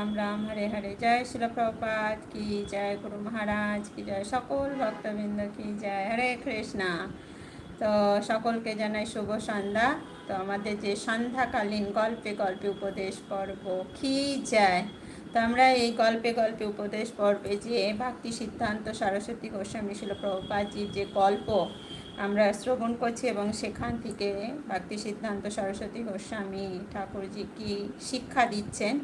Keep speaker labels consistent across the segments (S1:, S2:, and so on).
S1: রাম রাম হরে হরে জয় শিলপ্রপাত কি জয় গুরু মহারাজ কি জয় সকল ভক্তবৃন্দ কি জয় হরে কৃষ্ণা তো সকলকে জানাই শুভ সন্ধ্যা তো আমাদের যে সন্ধ্যাকালীন গল্পে গল্পে উপদেশ পর্ব কি যায় তো আমরা এই গল্পে গল্পে উপদেশ পর্বে যে ভক্তি সিদ্ধান্ত সরস্বতী গোস্বামী শিলপ্রপাতজির যে গল্প আমরা শ্রবণ করছি এবং সেখান থেকে ভক্তি সিদ্ধান্ত সরস্বতী গোস্বামী ঠাকুরজি কি শিক্ষা দিচ্ছেন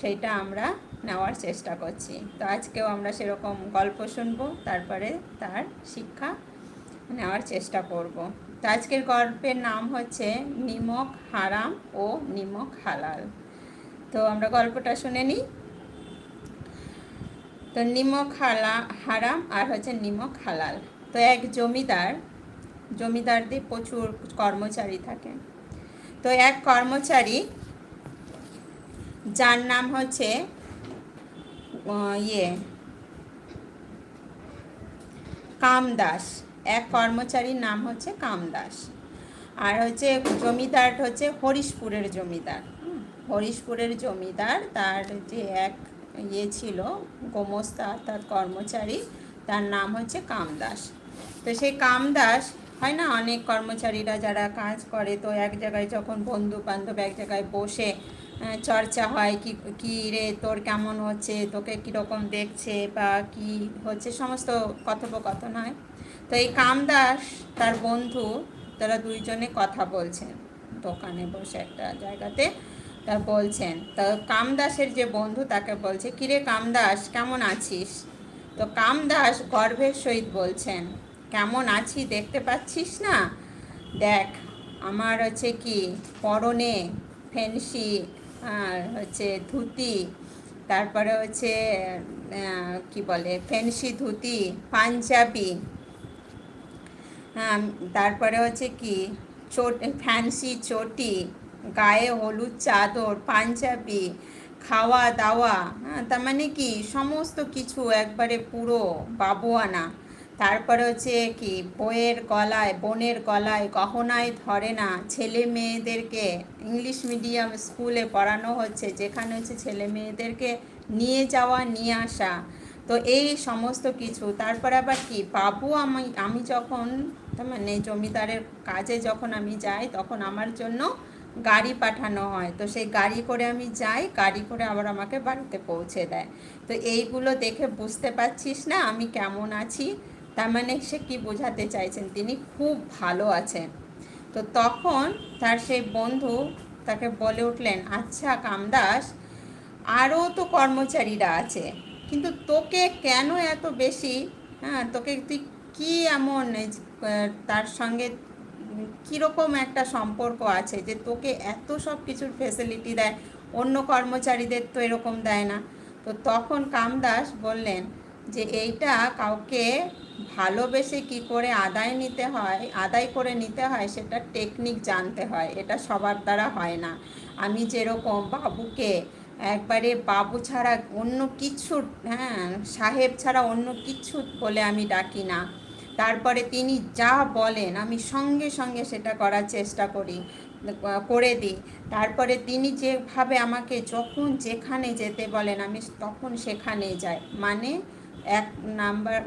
S1: সেটা আমরা নেওয়ার চেষ্টা করছি তো আজকেও আমরা সেরকম গল্প শুনব তারপরে তার শিক্ষা নেওয়ার চেষ্টা করব তো আজকের গল্পের নাম হচ্ছে নিমক হারাম ও নিমক হালাল তো আমরা গল্পটা শুনে নিই তো নিমক হালা হারাম আর হচ্ছে নিমক হালাল তো এক জমিদার জমিদারদের প্রচুর কর্মচারী থাকে তো এক কর্মচারী যার নাম হচ্ছে ইয়ে কামদাস এক কর্মচারীর নাম হচ্ছে কামদাস আর হচ্ছে জমিদার হচ্ছে হরিশপুরের জমিদার হরিশপুরের জমিদার তার যে এক ইয়ে ছিল গোমস্তা অর্থাৎ কর্মচারী তার নাম হচ্ছে কামদাস তো সেই কামদাস হয় না অনেক কর্মচারীরা যারা কাজ করে তো এক জায়গায় যখন বন্ধু বান্ধব এক জায়গায় বসে চর্চা হয় কি কী রে তোর কেমন হচ্ছে তোকে কীরকম দেখছে বা কি হচ্ছে সমস্ত কথোপকথন হয় তো এই কামদাস তার বন্ধু তারা দুইজনে কথা বলছেন দোকানে বসে একটা জায়গাতে তা বলছেন তো কামদাসের যে বন্ধু তাকে বলছে কিরে কামদাস কেমন আছিস তো কামদাস গর্ভের সহিত বলছেন কেমন আছি দেখতে পাচ্ছিস না দেখ আমার হচ্ছে কি পরনে ফেন্সি আর হচ্ছে ধুতি তারপরে হচ্ছে কি বলে ফেন্সি ধুতি পাঞ্জাবি হ্যাঁ তারপরে হচ্ছে কি চোট ফ্যান্সি চটি গায়ে হলুদ চাদর পাঞ্জাবি খাওয়া দাওয়া হ্যাঁ তার মানে কি সমস্ত কিছু একবারে পুরো বাবুয়ানা তারপর হচ্ছে কি বইয়ের গলায় বোনের গলায় গহনায় ধরে না ছেলে মেয়েদেরকে ইংলিশ মিডিয়াম স্কুলে পড়ানো হচ্ছে যেখানে হচ্ছে ছেলে মেয়েদেরকে নিয়ে যাওয়া নিয়ে আসা তো এই সমস্ত কিছু তারপরে আবার কি বাবু আমি আমি যখন মানে জমিদারের কাজে যখন আমি যাই তখন আমার জন্য গাড়ি পাঠানো হয় তো সেই গাড়ি করে আমি যাই গাড়ি করে আবার আমাকে বাড়িতে পৌঁছে দেয় তো এইগুলো দেখে বুঝতে পারছিস না আমি কেমন আছি তার মানে সে কী বোঝাতে চাইছেন তিনি খুব ভালো আছেন তো তখন তার সেই বন্ধু তাকে বলে উঠলেন আচ্ছা কামদাস আরও তো কর্মচারীরা আছে কিন্তু তোকে কেন এত বেশি হ্যাঁ তোকে তুই কী এমন তার সঙ্গে কীরকম একটা সম্পর্ক আছে যে তোকে এত সব কিছুর ফেসিলিটি দেয় অন্য কর্মচারীদের তো এরকম দেয় না তো তখন কামদাস বললেন যে এইটা কাউকে ভালোবেসে কি করে আদায় নিতে হয় আদায় করে নিতে হয় সেটা টেকনিক জানতে হয় এটা সবার দ্বারা হয় না আমি যেরকম বাবুকে একবারে বাবু ছাড়া অন্য কিছু হ্যাঁ সাহেব ছাড়া অন্য কিছু বলে আমি ডাকি না তারপরে তিনি যা বলেন আমি সঙ্গে সঙ্গে সেটা করার চেষ্টা করি করে দিই তারপরে তিনি যেভাবে আমাকে যখন যেখানে যেতে বলেন আমি তখন সেখানে যাই মানে এক নাম্বার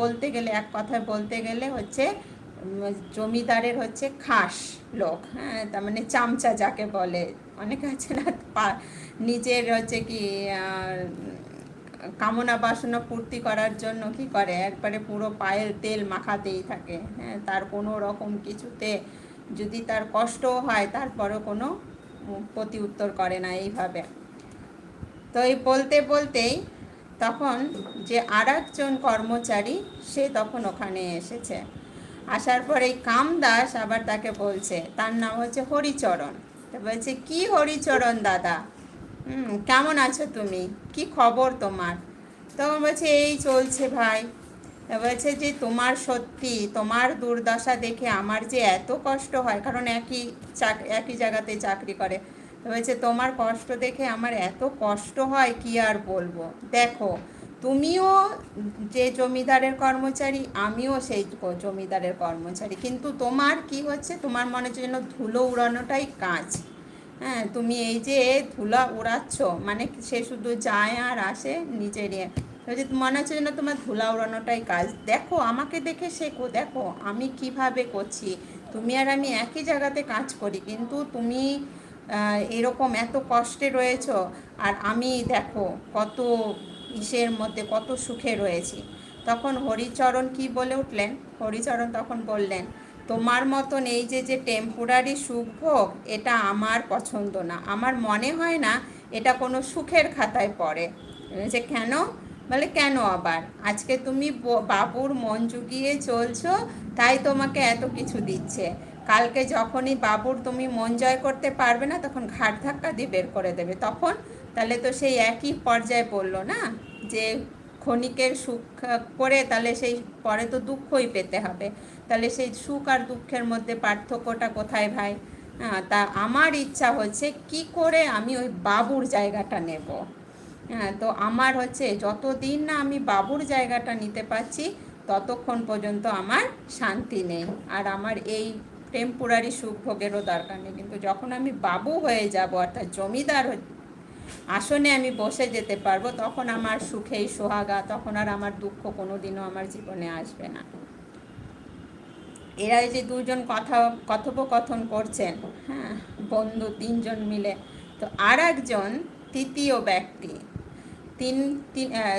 S1: বলতে গেলে এক কথায় বলতে গেলে হচ্ছে জমিদারের হচ্ছে খাস লোক হ্যাঁ তার মানে চামচা যাকে বলে অনেক আছে না নিজের হচ্ছে কি কামনা বাসনা পূর্তি করার জন্য কি করে একবারে পুরো পায়ের তেল মাখাতেই থাকে হ্যাঁ তার কোনো রকম কিছুতে যদি তার কষ্ট হয় তারপরও কোনো প্রতি উত্তর করে না এইভাবে তো এই বলতে বলতেই তখন যে আর একজন কর্মচারী সে তখন ওখানে এসেছে আসার পর এই কামদাস আবার তাকে বলছে তার নাম হচ্ছে হরিচরণ তো বলছে কি হরিচরণ দাদা কেমন আছো তুমি কি খবর তোমার তখন বলছে এই চলছে ভাই বলছে যে তোমার সত্যি তোমার দুর্দশা দেখে আমার যে এত কষ্ট হয় কারণ একই চাক একই জায়গাতে চাকরি করে বলছে তোমার কষ্ট দেখে আমার এত কষ্ট হয় কি আর বলবো দেখো তুমিও যে জমিদারের কর্মচারী আমিও সেই জমিদারের কর্মচারী কিন্তু তোমার কি হচ্ছে তোমার মনে হচ্ছে যেন ধুলো উড়ানোটাই কাজ হ্যাঁ তুমি এই যে ধুলা উড়াচ্ছ মানে সে শুধু যায় আর আসে নিজের ইয়ে মনে হচ্ছে যেন তোমার ধুলা উড়ানোটাই কাজ দেখো আমাকে দেখে শেখো দেখো আমি কিভাবে করছি তুমি আর আমি একই জায়গাতে কাজ করি কিন্তু তুমি এরকম এত কষ্টে রয়েছ আর আমি দেখো কত ইসের মধ্যে কত সুখে রয়েছি তখন হরিচরণ কি বলে উঠলেন হরিচরণ তখন বললেন তোমার মতন এই যে যে টেম্পোরারি সুখ ভোগ এটা আমার পছন্দ না আমার মনে হয় না এটা কোনো সুখের খাতায় পড়ে যে কেন বলে কেন আবার আজকে তুমি বাবুর মন জুগিয়ে চলছো তাই তোমাকে এত কিছু দিচ্ছে কালকে যখনই বাবুর তুমি মন জয় করতে পারবে না তখন ঘাট ধাক্কা দিয়ে বের করে দেবে তখন তাহলে তো সেই একই পর্যায়ে পড়লো না যে ক্ষণিকের সুখ করে তাহলে সেই পরে তো দুঃখই পেতে হবে তাহলে সেই সুখ আর দুঃখের মধ্যে পার্থক্যটা কোথায় ভাই তা আমার ইচ্ছা হচ্ছে কি করে আমি ওই বাবুর জায়গাটা নেব হ্যাঁ তো আমার হচ্ছে যতদিন না আমি বাবুর জায়গাটা নিতে পারছি ততক্ষণ পর্যন্ত আমার শান্তি নেই আর আমার এই টেম্পোরারি সুখভোগেরও দরকার নেই কিন্তু যখন আমি বাবু হয়ে যাব অর্থাৎ জমিদার আসনে আমি বসে যেতে পারবো তখন আমার সুখেই সোহাগা তখন আর আমার দুঃখ কোনো দিনও আমার জীবনে আসবে না এরা যে দুজন কথা কথোপকথন করছেন হ্যাঁ বন্ধু তিনজন মিলে তো আর একজন তৃতীয় ব্যক্তি তিন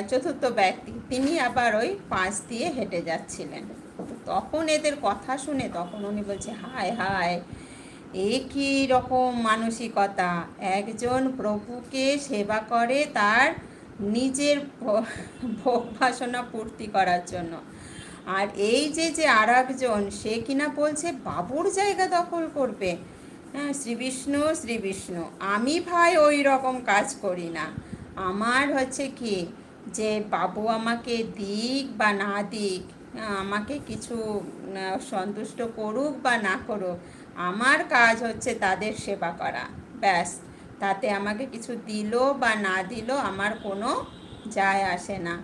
S1: চতুর্থ ব্যক্তি তিনি আবার ওই পাঁচ দিয়ে হেঁটে যাচ্ছিলেন তখন এদের কথা শুনে তখন উনি বলছে হায় হায় একই রকম মানসিকতা একজন প্রভুকে সেবা করে তার নিজের ভোগ বাসনা পূর্তি করার জন্য আর এই যে যে আর একজন সে কিনা বলছে বাবুর জায়গা দখল করবে হ্যাঁ শ্রীবিষ্ণ শ্রীবিষ্ণ আমি ভাই ওই রকম কাজ করি না আমার হচ্ছে কি যে বাবু আমাকে দিক বা না দিক আমাকে কিছু সন্তুষ্ট করুক বা না করুক আমার কাজ হচ্ছে তাদের সেবা করা ব্যাস তাতে আমাকে কিছু দিল বা না দিল আমার কোনো যায় আসে না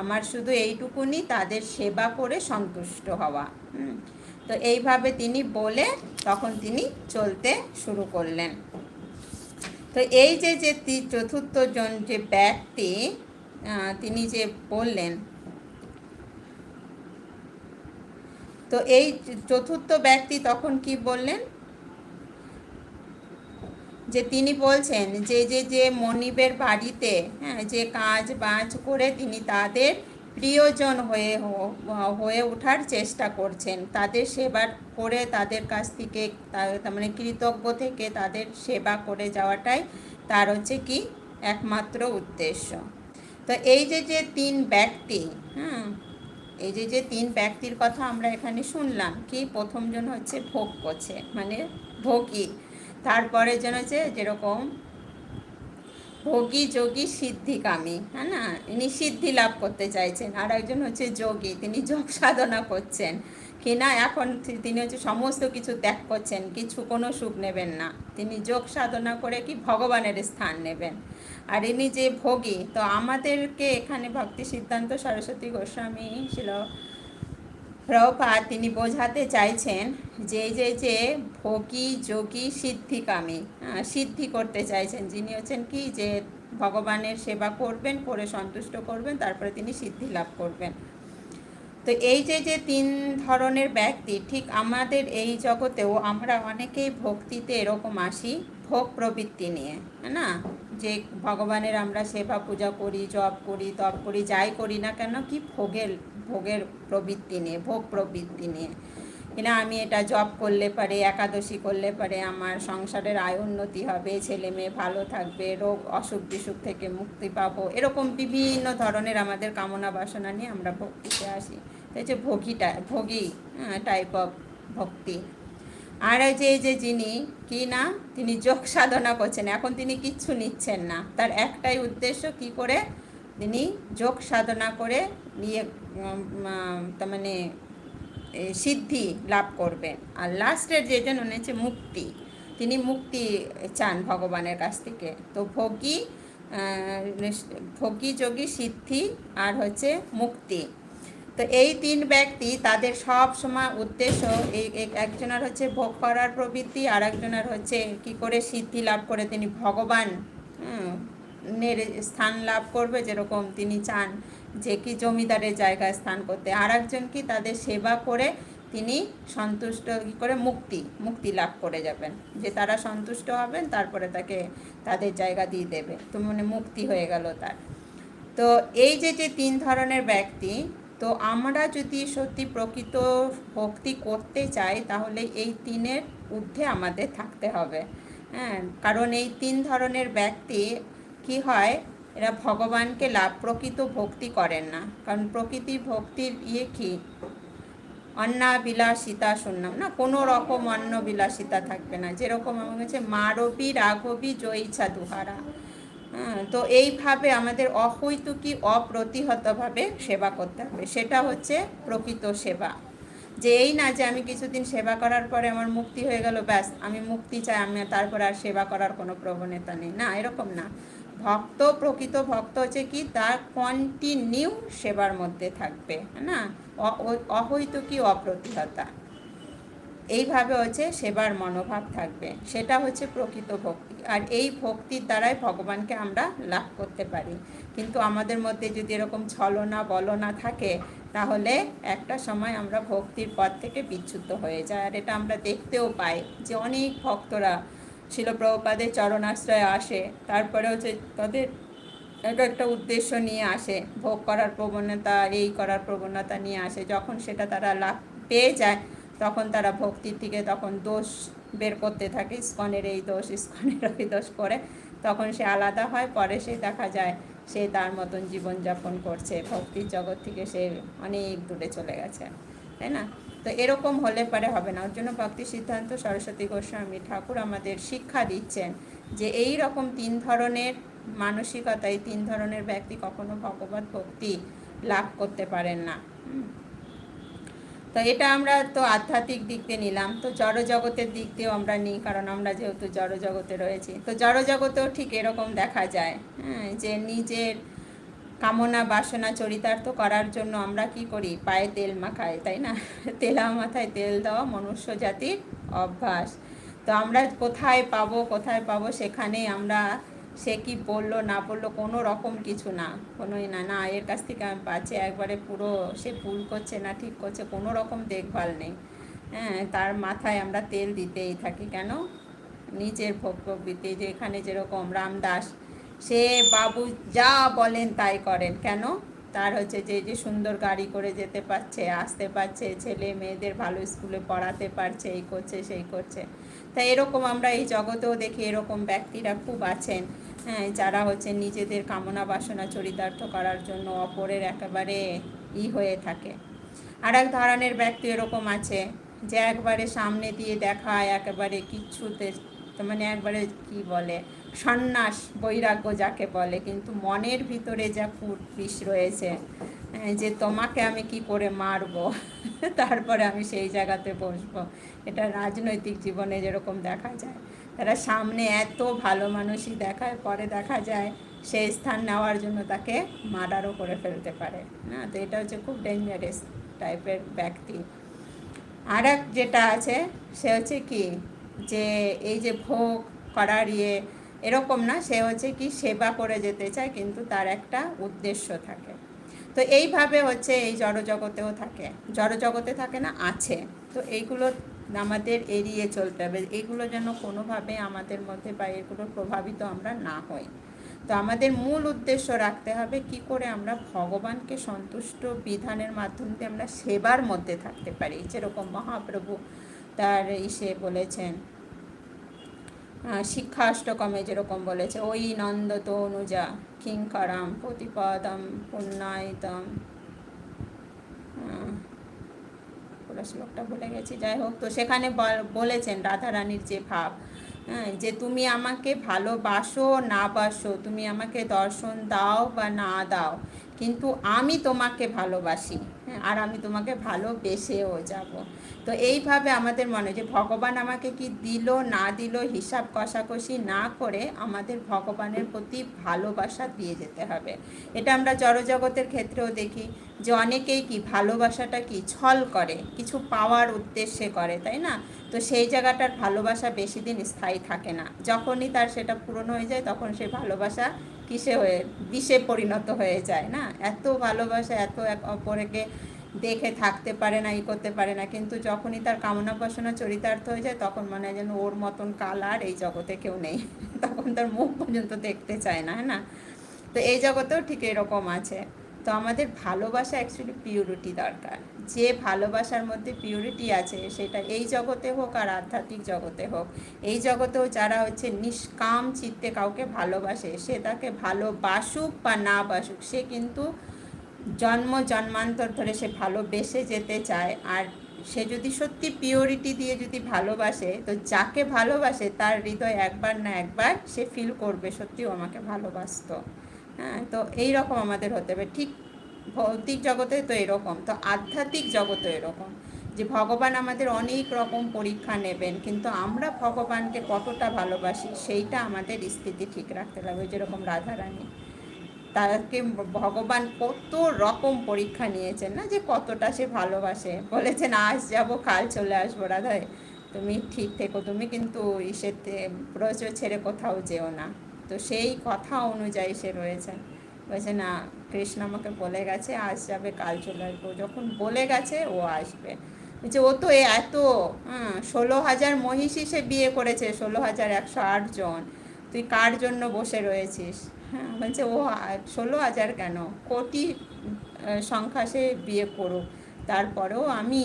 S1: আমার শুধু এইটুকুনি তাদের সেবা করে সন্তুষ্ট হওয়া তো এইভাবে তিনি বলে তখন তিনি চলতে শুরু করলেন তো এই যে যে চতুর্থ জন যে ব্যক্তি তিনি যে বললেন তো এই চতুর্থ ব্যক্তি তখন কি বললেন যে তিনি বলছেন যে যে যে মনিবের বাড়িতে হ্যাঁ যে কাজ বাজ করে তিনি তাদের প্রিয়জন হয়ে হয়ে ওঠার চেষ্টা করছেন তাদের সেবা করে তাদের কাছ থেকে তার মানে কৃতজ্ঞ থেকে তাদের সেবা করে যাওয়াটাই তার হচ্ছে কি একমাত্র উদ্দেশ্য তো এই যে যে তিন ব্যক্তি হ্যাঁ এই যে যে তিন ব্যক্তির কথা আমরা এখানে শুনলাম কি প্রথমজন হচ্ছে ভোগ করছে মানে ভোগী তারপরে জন হচ্ছে যেরকম ভোগী যোগী সিদ্ধিকামী হ্যাঁ না ইনি সিদ্ধি লাভ করতে চাইছেন আর একজন হচ্ছে যোগী তিনি যোগ সাধনা করছেন কিনা এখন তিনি হচ্ছে সমস্ত কিছু ত্যাগ করছেন কিছু কোনো সুখ নেবেন না তিনি যোগ সাধনা করে কি ভগবানের স্থান নেবেন আর ইনি যে ভোগী তো আমাদেরকে এখানে ভক্তি সিদ্ধান্ত সরস্বতী গোস্বামী ছিল প্রভা তিনি বোঝাতে চাইছেন যে যে যে ভোগী যোগী সিদ্ধিকামী সিদ্ধি করতে চাইছেন যিনি হচ্ছেন কি যে ভগবানের সেবা করবেন করে সন্তুষ্ট করবেন তারপরে তিনি সিদ্ধি লাভ করবেন তো এই যে যে তিন ধরনের ব্যক্তি ঠিক আমাদের এই জগতেও আমরা অনেকেই ভক্তিতে এরকম আসি ভোগ প্রবৃত্তি নিয়ে হ্যাঁ না যে ভগবানের আমরা সেবা পূজা করি জপ করি তপ করি যাই করি না কেন কি ভোগের ভোগের প্রবৃত্তি নিয়ে ভোগ প্রবৃত্তি নিয়ে কিনা আমি এটা জব করলে পারে একাদশী করলে পারে আমার সংসারের আয় উন্নতি হবে ছেলে মেয়ে ভালো থাকবে রোগ অসুখ বিসুখ থেকে মুক্তি পাবো এরকম বিভিন্ন ধরনের আমাদের কামনা বাসনা নিয়ে আমরা ভক্তিতে আসি তো হচ্ছে ভোগীটা ভোগী টাইপ হ্যাঁ, অফ ভক্তি আর যে এই যে যিনি কি না তিনি যোগ সাধনা করছেন এখন তিনি কিচ্ছু নিচ্ছেন না তার একটাই উদ্দেশ্য কি করে তিনি যোগ সাধনা করে নিয়ে তার মানে সিদ্ধি লাভ করবেন আর লাস্টের যেজন হচ্ছে মুক্তি তিনি মুক্তি চান ভগবানের কাছ থেকে তো ভোগী ভোগী যোগী সিদ্ধি আর হচ্ছে মুক্তি তো এই তিন ব্যক্তি তাদের সব সময় উদ্দেশ্য এই একজনের হচ্ছে ভোগ করার প্রবৃত্তি আর একজনের হচ্ছে কি করে সিদ্ধি লাভ করে তিনি ভগবান স্থান লাভ করবে যেরকম তিনি চান যে কি জমিদারের জায়গায় স্থান করতে আর একজন কি তাদের সেবা করে তিনি সন্তুষ্ট কী করে মুক্তি মুক্তি লাভ করে যাবেন যে তারা সন্তুষ্ট হবেন তারপরে তাকে তাদের জায়গা দিয়ে দেবে তো মানে মুক্তি হয়ে গেল তার তো এই যে যে তিন ধরনের ব্যক্তি তো আমরা যদি সত্যি প্রকৃত ভক্তি করতে চাই তাহলে এই তিনের ঊর্ধ্বে আমাদের থাকতে হবে হ্যাঁ কারণ এই তিন ধরনের ব্যক্তি কি হয় এরা ভগবানকে লাভ প্রকৃত ভক্তি করেন না কারণ প্রকৃতি ভক্তির ইয়ে কী অন্না বিলাসিতা শুনলাম না কোনো রকম অন্ন বিলাসিতা থাকবে না যেরকম আমার কাছে মারবী রাঘবী জয়ীছা দুহারা হ্যাঁ, তো এইভাবে আমাদের অহৈতুকি অপ্রতিহতভাবে সেবা করতে হবে সেটা হচ্ছে প্রকৃত সেবা যে এই না যে আমি কিছুদিন সেবা করার পরে আমার মুক্তি হয়ে গেল ব্যাস আমি মুক্তি চাই আমি তারপরে আর সেবা করার কোনো প্রবণতা নেই না এরকম না ভক্ত প্রকৃত ভক্ত হচ্ছে কি তার কন্টিনিউ সেবার মধ্যে থাকবে না কি অপ্রতিহতা এইভাবে হচ্ছে সেবার মনোভাব থাকবে সেটা হচ্ছে প্রকৃত ভক্তি আর এই ভক্তির দ্বারাই ভগবানকে আমরা লাভ করতে পারি কিন্তু আমাদের মধ্যে যদি এরকম ছলনা বলনা থাকে তাহলে একটা সময় আমরা ভক্তির পথ থেকে বিচ্যুত হয়ে যায় আর এটা আমরা দেখতেও পাই যে অনেক ভক্তরা প্রভুপাদের চরণাশ্রয়ে আসে তারপরে হচ্ছে তাদের এটা একটা উদ্দেশ্য নিয়ে আসে ভোগ করার প্রবণতা এই করার প্রবণতা নিয়ে আসে যখন সেটা তারা লাভ পেয়ে যায় তখন তারা ভক্তির থেকে তখন দোষ বের করতে থাকে স্কনের এই দোষ স্কনের ওই দোষ করে তখন সে আলাদা হয় পরে সে দেখা যায় সে তার মতন জীবনযাপন করছে ভক্তির জগৎ থেকে সে অনেক দূরে চলে গেছে তাই না তো এরকম হলে পারে হবে না ওর জন্য ভক্তি সিদ্ধান্ত সরস্বতী গোস্বামী ঠাকুর আমাদের শিক্ষা দিচ্ছেন যে এই রকম তিন ধরনের মানসিকতা এই তিন ধরনের ব্যক্তি কখনো ভগবত ভক্তি লাভ করতে পারেন না তো এটা আমরা তো আধ্যাত্মিক দিক দিয়ে নিলাম তো জড়জগতের দিক দিয়েও আমরা নিই কারণ আমরা যেহেতু জড়জগতে রয়েছি তো জড়জগতেও ঠিক এরকম দেখা যায় হ্যাঁ যে নিজের কামনা বাসনা চরিতার্থ করার জন্য আমরা কি করি পায়ে তেল মাখাই তাই না তেলা মাথায় তেল দেওয়া মনুষ্য জাতির অভ্যাস তো আমরা কোথায় পাবো কোথায় পাবো সেখানে আমরা সে কি বললো না বললো কোনো রকম কিছু না কোনোই না না এর কাছ থেকে আমি পাচ্ছি একবারে পুরো সে ভুল করছে না ঠিক করছে কোনো রকম দেখভাল নেই হ্যাঁ তার মাথায় আমরা তেল দিতেই থাকি কেন নিজের ভোগ বৃত্তি যে এখানে যেরকম রামদাস সে বাবু যা বলেন তাই করেন কেন তার হচ্ছে যে যে সুন্দর গাড়ি করে যেতে পারছে আসতে পারছে ছেলে মেয়েদের ভালো স্কুলে পড়াতে পারছে এই করছে সেই করছে তাই এরকম আমরা এই জগতেও দেখি এরকম ব্যক্তিরা খুব আছেন হ্যাঁ যারা হচ্ছে নিজেদের কামনা বাসনা চরিতার্থ করার জন্য অপরের একেবারে ই হয়ে থাকে আর এক ধরনের ব্যক্তি এরকম আছে যে একবারে সামনে দিয়ে দেখায় একেবারে কিচ্ছুতে মানে একবারে কি বলে সন্ন্যাস বৈরাগ্য যাকে বলে কিন্তু মনের ভিতরে যা ফুট বিষ রয়েছে যে তোমাকে আমি কি করে মারব তারপরে আমি সেই জায়গাতে বসবো এটা রাজনৈতিক জীবনে যেরকম দেখা যায় তারা সামনে এত ভালো মানুষই দেখায় পরে দেখা যায় সেই স্থান নেওয়ার জন্য তাকে মার্ডারও করে ফেলতে পারে হ্যাঁ তো এটা হচ্ছে খুব ডেঞ্জারাস টাইপের ব্যক্তি আর যেটা আছে সে হচ্ছে কি যে এই যে ভোগ করার ইয়ে এরকম না সে হচ্ছে কি সেবা করে যেতে চায় কিন্তু তার একটা উদ্দেশ্য থাকে তো এইভাবে হচ্ছে এই জড়জগতেও থাকে জড়জগতে থাকে না আছে তো এইগুলো আমাদের এড়িয়ে চলতে হবে এইগুলো যেন কোনোভাবে আমাদের মধ্যে বা এগুলো প্রভাবিত আমরা না হই তো আমাদের মূল উদ্দেশ্য রাখতে হবে কি করে আমরা ভগবানকে সন্তুষ্ট বিধানের মাধ্যমে আমরা সেবার মধ্যে থাকতে পারি যেরকম মহাপ্রভু তার ইসে বলেছেন শিক্ষা অষ্টকমে যেরকম বলেছে ওই নন্দত অনুজা কিঙ্করাম প্রতিপাদম পুণ্যায়তম শ্লোকটা বলে গেছি যাই হোক তো সেখানে বলেছেন রাধারানীর যে ভাব হ্যাঁ, যে তুমি আমাকে ভালোবাসো না বাসো তুমি আমাকে দর্শন দাও বা না দাও কিন্তু আমি তোমাকে ভালোবাসি আর আমি তোমাকে ভালোবেসেও যাব তো এইভাবে আমাদের মনে যে ভগবান আমাকে কি দিল না দিল হিসাব কষাকষি না করে আমাদের ভগবানের প্রতি ভালোবাসা দিয়ে যেতে হবে এটা আমরা জড়জগতের ক্ষেত্রেও দেখি যে অনেকেই কি ভালোবাসাটা কি ছল করে কিছু পাওয়ার উদ্দেশ্যে করে তাই না তো সেই জায়গাটার ভালোবাসা বেশি দিন স্থায়ী থাকে না যখনই তার সেটা পূরণ হয়ে যায় তখন সেই ভালোবাসা কিসে হয়ে বিষে পরিণত হয়ে যায় না এত ভালোবাসা এত এক অপরকে দেখে থাকতে পারে না ই করতে পারে না কিন্তু যখনই তার কামনা বাসনা চরিতার্থ হয়ে যায় তখন মনে হয় যেন ওর মতন কালার এই জগতে কেউ নেই তখন তার মুখ পর্যন্ত দেখতে চায় না হ্যাঁ না তো এই জগতেও ঠিক এরকম আছে তো আমাদের ভালোবাসা অ্যাকচুয়ালি পিউরিটি দরকার যে ভালোবাসার মধ্যে পিউরিটি আছে সেটা এই জগতে হোক আর আধ্যাত্মিক জগতে হোক এই জগতেও যারা হচ্ছে নিষ্কাম চিত্তে কাউকে ভালোবাসে সে তাকে ভালোবাসুক বা না বাসুক সে কিন্তু জন্ম জন্মান্তর ধরে সে ভালোবেসে যেতে চায় আর সে যদি সত্যি পিওরিটি দিয়ে যদি ভালোবাসে তো যাকে ভালোবাসে তার হৃদয় একবার না একবার সে ফিল করবে সত্যিও আমাকে ভালোবাসত হ্যাঁ তো এই রকম আমাদের হতে হবে ঠিক ভৌতিক জগতে তো এরকম তো আধ্যাত্মিক জগতে এরকম যে ভগবান আমাদের অনেক রকম পরীক্ষা নেবেন কিন্তু আমরা ভগবানকে কতটা ভালোবাসি সেইটা আমাদের স্থিতি ঠিক রাখতে লাগবে যেরকম রাধারানী তাকে ভগবান কত রকম পরীক্ষা নিয়েছেন না যে কতটা সে ভালোবাসে বলেছেন আজ যাব কাল চলে আসবো রাধায় তুমি ঠিক থেকো তুমি কিন্তু ইসেতে প্রচুর ছেড়ে কোথাও যেও না তো সেই কথা অনুযায়ী সে রয়েছেন বলছে না কৃষ্ণ আমাকে বলে গেছে আজ যাবে কাল চলে আসবো যখন বলে গেছে ও আসবে যে ও তো এত ষোলো হাজার মহিষী সে বিয়ে করেছে ষোলো হাজার একশো আট জন তুই কার জন্য বসে রয়েছিস হ্যাঁ বলছে ও ষোলো হাজার কেন কোটি সংখ্যা সে বিয়ে করুক তারপরেও আমি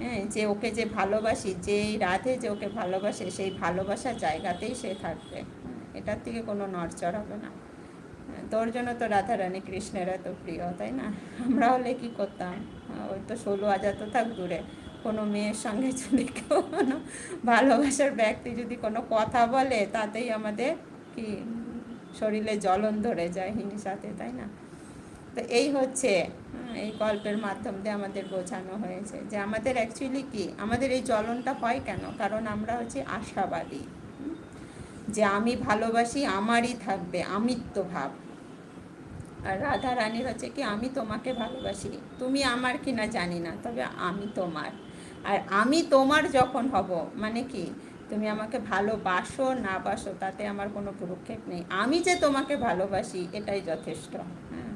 S1: হ্যাঁ যে ওকে যে ভালোবাসি যে রাধে যে ওকে ভালোবাসে সেই ভালোবাসার জায়গাতেই সে থাকবে এটার থেকে কোনো নড়চড় হবে না তোর জন্য তো রাধারানী কৃষ্ণের এত প্রিয় তাই না আমরা হলে কী করতাম ওই তো ষোলো হাজার তো থাক দূরে কোনো মেয়ের সঙ্গে যদি কোনো ভালোবাসার ব্যক্তি যদি কোনো কথা বলে তাতেই আমাদের কি শরীরে জ্বলন ধরে যায় হিংসাতে তাই না তো এই হচ্ছে হ্যাঁ, এই গল্পের মাধ্যম দিয়ে আমাদের বোঝানো হয়েছে যে আমাদের অ্যাকচুয়ালি কি আমাদের এই জ্বলনটা হয় কেন কারণ আমরা হচ্ছে আশাবাদী যে আমি ভালোবাসি আমারই থাকবে আমিত্ব ভাব আর রাধা রানীর হচ্ছে কি আমি তোমাকে ভালোবাসি তুমি আমার কিনা জানি না তবে আমি তোমার আর আমি তোমার যখন হব মানে কি তুমি আমাকে ভালোবাসো না বাসো তাতে আমার কোনো পদক্ষেপ নেই আমি যে তোমাকে ভালোবাসি এটাই যথেষ্ট হ্যাঁ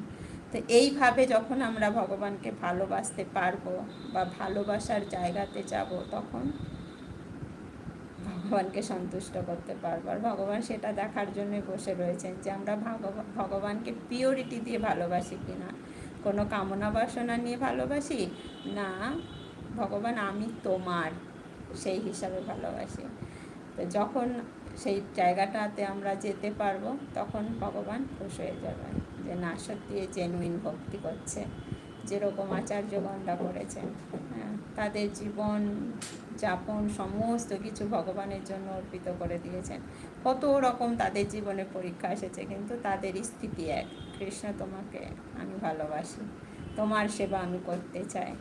S1: তো এইভাবে যখন আমরা ভগবানকে ভালোবাসতে পারবো বা ভালোবাসার জায়গাতে যাব তখন ভগবানকে সন্তুষ্ট করতে পারবো আর ভগবান সেটা দেখার জন্যই বসে রয়েছেন যে আমরা ভগবানকে পিওরিটি দিয়ে ভালোবাসি কি না কোনো কামনা বাসনা নিয়ে ভালোবাসি না ভগবান আমি তোমার সেই হিসাবে ভালোবাসি তো যখন সেই জায়গাটাতে আমরা যেতে পারবো তখন ভগবান খুশ হয়ে যাবেন যে না সত্যি জেনুইন ভক্তি করছে যেরকম আচার্যগণরা করেছেন হ্যাঁ, তাদের জীবন যাপন সমস্ত কিছু ভগবানের জন্য অর্পিত করে দিয়েছেন কত রকম তাদের জীবনে পরীক্ষা এসেছে কিন্তু তাদের স্থিতি এক কৃষ্ণ তোমাকে আমি ভালোবাসি তোমার সেবা আমি করতে চাই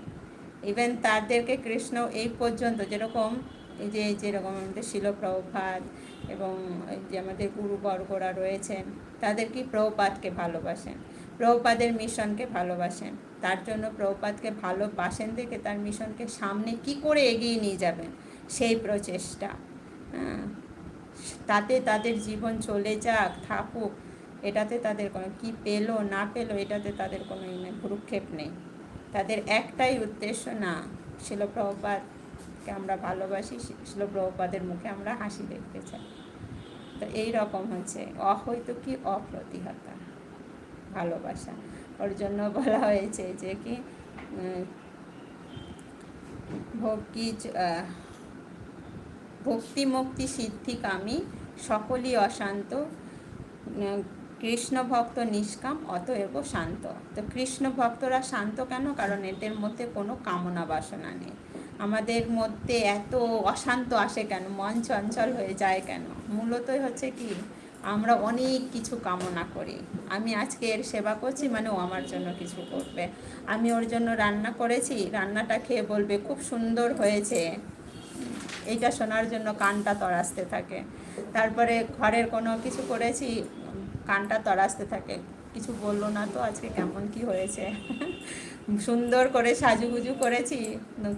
S1: ইভেন তাদেরকে কৃষ্ণ এই পর্যন্ত যেরকম এই যে যেরকম আমাদের শিলপ্রভাত এবং যে আমাদের গুরুবর্গরা রয়েছেন তাদের কি প্রভুপাতকে ভালোবাসেন প্রভুপাদের মিশনকে ভালোবাসেন তার জন্য প্রভুপাতকে ভালোবাসেন দেখে তার মিশনকে সামনে কি করে এগিয়ে নিয়ে যাবেন সেই প্রচেষ্টা তাতে তাদের জীবন চলে যাক থাকুক এটাতে তাদের কোনো কী পেলো না পেলো এটাতে তাদের কোনো মানে ভুরুক্ষেপ নেই তাদের একটাই উদ্দেশ্য না শিলপ্রভুপাতকে আমরা ভালোবাসি শিলপ্রভুপাদের মুখে আমরা হাসি দেখতে চাই তো এই রকম হচ্ছে কি অপ্রতিহতা ভালোবাসা ওর জন্য বলা হয়েছে যে কি ভক্তি ভক্তি মুক্তি সিদ্ধি কামি সকলই অশান্ত কৃষ্ণ ভক্ত নিষ্কাম অতএব শান্ত তো কৃষ্ণ ভক্তরা শান্ত কেন কারণ এদের মধ্যে কোনো কামনা বাসনা নেই আমাদের মধ্যে এত অশান্ত আসে কেন মন চঞ্চল হয়ে যায় কেন মূলতই হচ্ছে কি আমরা অনেক কিছু কামনা করি আমি আজকে এর সেবা করছি মানে ও আমার জন্য কিছু করবে আমি ওর জন্য রান্না করেছি রান্নাটা খেয়ে বলবে খুব সুন্দর হয়েছে এইটা শোনার জন্য কানটা তরাস্তে থাকে তারপরে ঘরের কোনো কিছু করেছি কানটা তরাসতে থাকে কিছু বললো না তো আজকে কেমন কি হয়েছে সুন্দর করে সাজুগুজু করেছি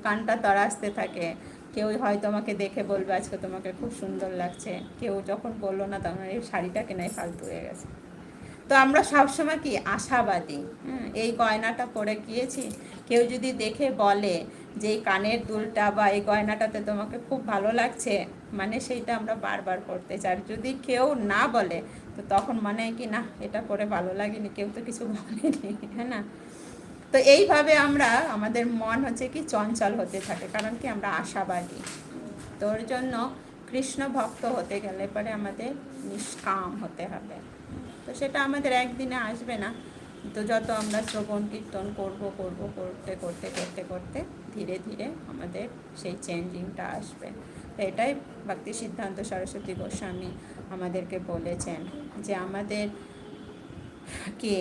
S1: কানটা তরাসতে থাকে কেউ হয়তো আমাকে দেখে বলবে আজকে তোমাকে খুব সুন্দর লাগছে কেউ যখন বললো না তখন এই শাড়িটা কেনাই ফালতু হয়ে গেছে তো আমরা সবসময় কি আশাবাদী এই গয়নাটা পরে গিয়েছি কেউ যদি দেখে বলে যে কানের দুলটা বা এই গয়নাটাতে তোমাকে খুব ভালো লাগছে মানে সেইটা আমরা বারবার করতে চাই যদি কেউ না বলে তো তখন মনে হয় কি না এটা পরে ভালো লাগেনি কেউ তো কিছু বলেনি হ্যাঁ না তো এইভাবে আমরা আমাদের মন হচ্ছে কি চঞ্চল হতে থাকে কারণ কি আমরা আশাবাদী তোর জন্য কৃষ্ণ ভক্ত হতে গেলে পরে আমাদের নিষ্কাম হতে হবে তো সেটা আমাদের একদিনে আসবে না তো যত আমরা শ্রবণ কীর্তন করব করব করতে করতে করতে করতে ধীরে ধীরে আমাদের সেই চেঞ্জিংটা আসবে তো এটাই ভক্তি সিদ্ধান্ত সরস্বতী গোস্বামী আমাদেরকে বলেছেন যে আমাদের কি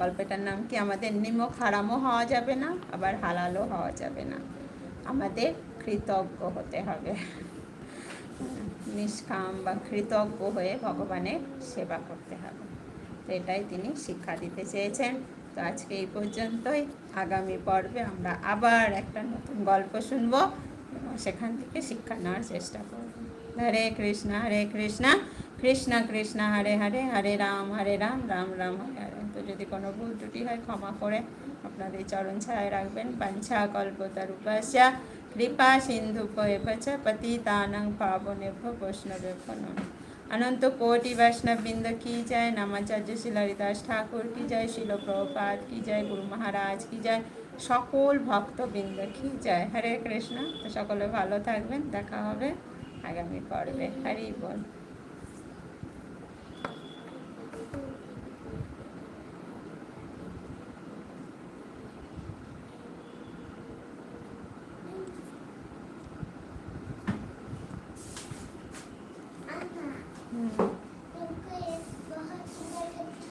S1: গল্পটার নাম কি আমাদের নিমক হারামও হওয়া যাবে না আবার হালালও হওয়া যাবে না আমাদের কৃতজ্ঞ হতে হবে নিষ্কাম বা কৃতজ্ঞ হয়ে ভগবানের সেবা করতে হবে তো এটাই তিনি শিক্ষা দিতে চেয়েছেন তো আজকে এই পর্যন্তই আগামী পর্বে আমরা আবার একটা নতুন গল্প শুনব এবং সেখান থেকে শিক্ষা নেওয়ার চেষ্টা করব হরে কৃষ্ণ হরে কৃষ্ণ কৃষ্ণ কৃষ্ণ হরে হরে হরে রাম হরে রাম রাম রাম হরে হরে তো যদি কোনো ভুল ত্রুটি হয় ক্ষমা করে আপনাদের চরণ ছায় রাখবেন পাঞ্ছা উপাসা কৃপা সিন্ধু পতি তানং পাবনে বৈষ্ণবে নম অনন্ত কোটি বৈষ্ণববৃন্দ কি জয় নামাচার্য শিলারিদাস ঠাকুর কি জয় শিলপ্রপাত প্রভুপাত কি জয় গুরু মহারাজ কি জয় সকল ভক্তবৃন্দ কি জয় হরে কৃষ্ণ তো সকলে ভালো থাকবেন দেখা হবে আগামী পর্বে হরি বল